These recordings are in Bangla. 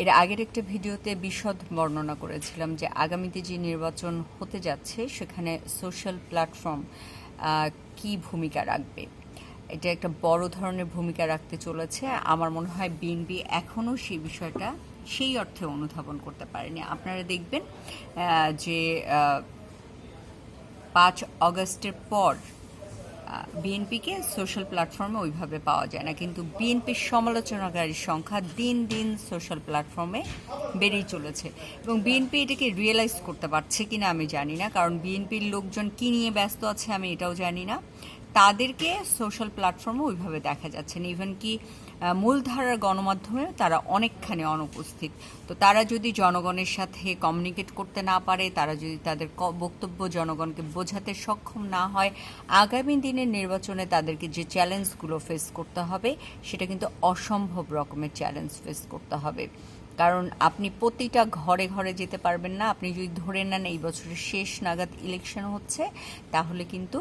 এর আগের একটা ভিডিওতে বিশদ বর্ণনা করেছিলাম যে আগামীতে যে নির্বাচন হতে যাচ্ছে, সেখানে সোশ্যাল প্ল্যাটফর্ম কি ভূমিকা রাখবে? এটা একটা বড় ধরনের ভূমিকা রাখতে চলেছে। আমার মনে হয় বিএনপি এখনও সেই বিষয়টা সেই অর্থে অনুধাবন করতে পারেনি। আপনারা দেখবেন যে পাঁচ অগস্টের পর বিএনপিকে সোশ্যাল প্ল্যাটফর্মে ওইভাবে পাওয়া যায় না। কিন্তু বিএনপির সমালোচনাকারীর সংখ্যা দিন দিন সোশ্যাল প্ল্যাটফর্মে বেড়েই চলেছে। এবং বিএনপি এটাকে রিয়েলাইজ করতে পারছে কিনা আমি জানি না। কারণ বিএনপির লোকজন কী নিয়ে ব্যস্ত আছে আমি এটাও জানি না। তাদেরকে সোশ্যাল প্ল্যাটফর্মে ওইভাবে দেখা যাচ্ছে না। ইভেন কি মূলধারার গণমাধ্যমে তারা অনেকখানি অনুপস্থিত। তো তারা যদি জনগণের সাথে কমিউনিকেট করতে না পারে, তারা যদি তাদের বক্তব্য জনগণকে বোঝাতে সক্ষম না হয়, আগামী দিনের নির্বাচনে তাদেরকে যে চ্যালেঞ্জগুলো ফেস করতে হবে, সেটা কিন্তু অসম্ভব রকমের চ্যালেঞ্জ ফেস করতে হবে। কারণ আপনি প্রতিটা ঘরে ঘরে যেতে পারবেন না। আপনি যদি ধরে নেন এই বছরের শেষ নাগাদ ইলেকশন হচ্ছে, তাহলে কিন্তু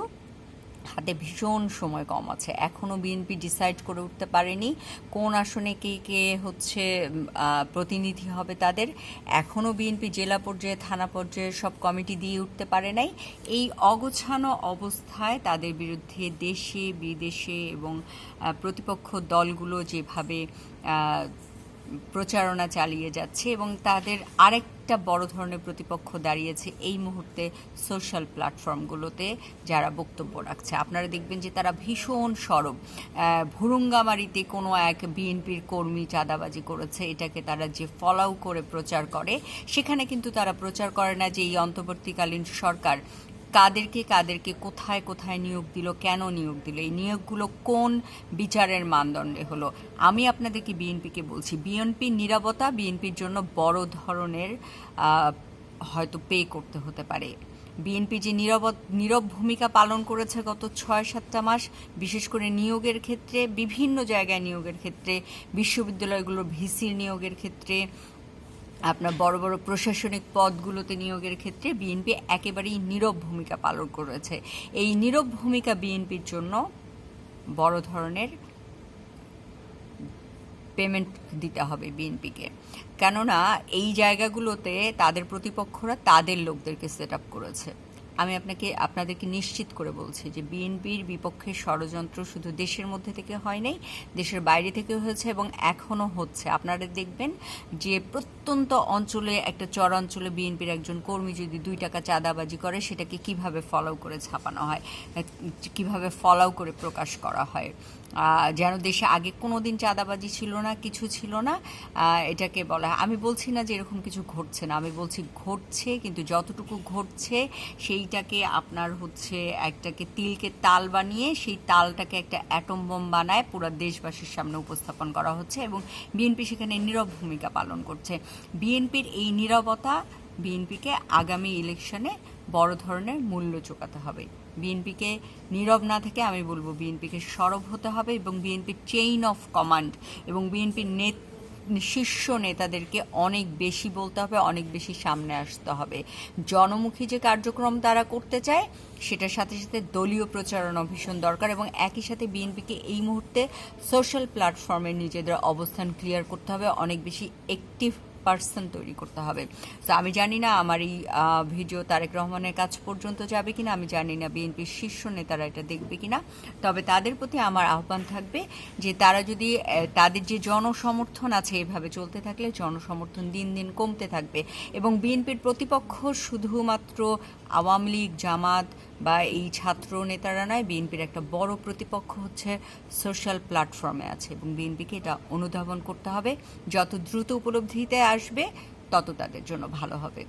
হাতে ভীষণ সময় কম আছে। এখনও বিএনপি ডিসাইড করে উঠতে পারেনি। কোন আসনে কে কে হচ্ছে প্রতিনিধি হবে তাদের এখনও বিএনপি জেলা পর্যায়ে, থানা পর্যায়ে সব কমিটি দিয়ে উঠতে পারে নাই। এই অগোছানো অবস্থায় তাদের বিরুদ্ধে দেশে, বিদেশে এবং প্রতিপক্ষ দলগুলো যেভাবে প্রচারণা চালিয়ে যাচ্ছে এবং তাদের আরেকটা বড় ধরনের প্রতিপক্ষ দাঁড়িয়েছে এই মুহূর্তে সোশ্যাল প্ল্যাটফর্মগুলোতে যারা বক্তব্য রাখছে। আপনারা দেখবেন যে তারা ভীষণ সরব। ভুরুঙ্গামারিতে কোনো এক বিএনপির কর্মী চাঁদাবাজি করেছে, এটাকে তারা যে ফলাও করে প্রচার করে, সেখানে কিন্তু তারা প্রচার করে না যে এই অন্তর্বর্তীকালীন সরকার কাদেরকে কাদেরকে কোথায় কোথায় নিয়োগ দিল, কেন নিয়োগ দিল, এই নিয়োগগুলো কোন বিচারের মানদণ্ডে হলো? আমি আপনাদেরকে বিএনপিকে বলছি বিএনপির নিরাপত্তা বিএনপির জন্য বড় ধরনের হয়তো পে করতে হতে পারে। বিএনপি যে নীরব নীরব ভূমিকা পালন করেছে গত ছয় সাতটা মাস, বিশেষ করে নিয়োগের ক্ষেত্রে, বিভিন্ন জায়গায় নিয়োগের ক্ষেত্রে, বিশ্ববিদ্যালয়গুলোর ভিসির নিয়োগের ক্ষেত্রে আপনার বড় বড় প্রশাসনিক পদগুলোতে নিয়োগের ক্ষেত্রে বিএনপি একেবারেই নীরব ভূমিকা পালন করেছে। এই নীরব ভূমিকা বিএনপির জন্য বড় ধরনের পেমেন্ট দিতে হবে বিএনপিকে কেননা, এই জায়গাগুলোতে তাদের প্রতিপক্ষরা তাদের লোকদেরকে সেট আপ করেছে। আমি আপনাকে, আপনাদেরকে নিশ্চিত করে বলছি যে বিএনপির বিপক্ষে ষড়যন্ত্র শুধু দেশের মধ্যে থেকে হয় নাই, দেশের বাইরে থেকে হয়েছে এবং এখনও হচ্ছে। আপনারা দেখবেন যে প্রত্যন্ত অঞ্চলে, একটা চরাঞ্চলে বিএনপির একজন কর্মী যদি দুই টাকা চাঁদাবাজি করে, সেটাকে কীভাবে ফলো করে ছাপানো হয়? কীভাবে ফলো করে প্রকাশ করা হয়? যেন দেশে আগে কোনো দিন চাঁদাবাজি ছিল না, কিছু ছিল না এটাকে বলা আমি বলছি না যে এরকম কিছু ঘটছে না। আমি বলছি ঘটছে, কিন্তু যতটুকু ঘটছে সেইটাকে আপনার হচ্ছে একটাকে তিলকে তাল বানিয়ে সেই তালটাকে একটা অ্যাটম বোম বানায়, পুরো দেশবাসীর সামনে উপস্থাপন করা হচ্ছে এবং বিএনপি সেখানে নীরব ভূমিকা পালন করছে। বিএনপির এই নীরবতা বিএনপিকে আগামী ইলেকশনে বড় ধরনের মূল্য চোকাতে হবে। বিএনপিকে নীরব না থেকে আমি বলব বিএনপিকে সরব হতে হবে এবং বিএনপির চেইন অফ কমান্ড এবং বিএনপির নেত শীর্ষ নেতাদেরকে অনেক বেশি বলতে হবে, অনেক বেশি সামনে আসতে হবে। জনমুখী যে কার্যক্রম তারা করতে চায়, সেটার সাথে সাথে দলীয় প্রচারণা ভীষণ দরকার এবং একই সাথে বিএনপিকে এই মুহূর্তে সোশ্যাল প্ল্যাটফর্মে নিজেদের অবস্থান ক্লিয়ার করতে হবে, অনেক বেশি অ্যাক্টিভ পার্সন তৈরি করতে হবে। তো আমি জানি না আমার এই ভিডিও তারেক রহমানের কাছ পর্যন্ত যাবে কিনা, আমি জানি না বিএনপির শীর্ষ নেতারা এটা দেখবে কিনা। তবে তাদের প্রতি আমার আহ্বান থাকবে যে তারা যদি তাদের যে জনসমর্থন আছে এভাবে চলতে থাকলে, জনসমর্থন দিন দিন কমতে থাকবে। এবং বিএনপির প্রতিপক্ষ শুধুমাত্র আওয়ামী লীগ, জামাত বা এই ছাত্র নেতারা নয় বিএনপির একটা বড় প্রতিপক্ষ হচ্ছে সোশ্যাল প্ল্যাটফর্মে আছে এবং বিএনপিকে এটা অনুধাবন করতে হবে। যত দ্রুত উপলব্ধিতে আসবে, তত তাদের জন্য ভালো হবে।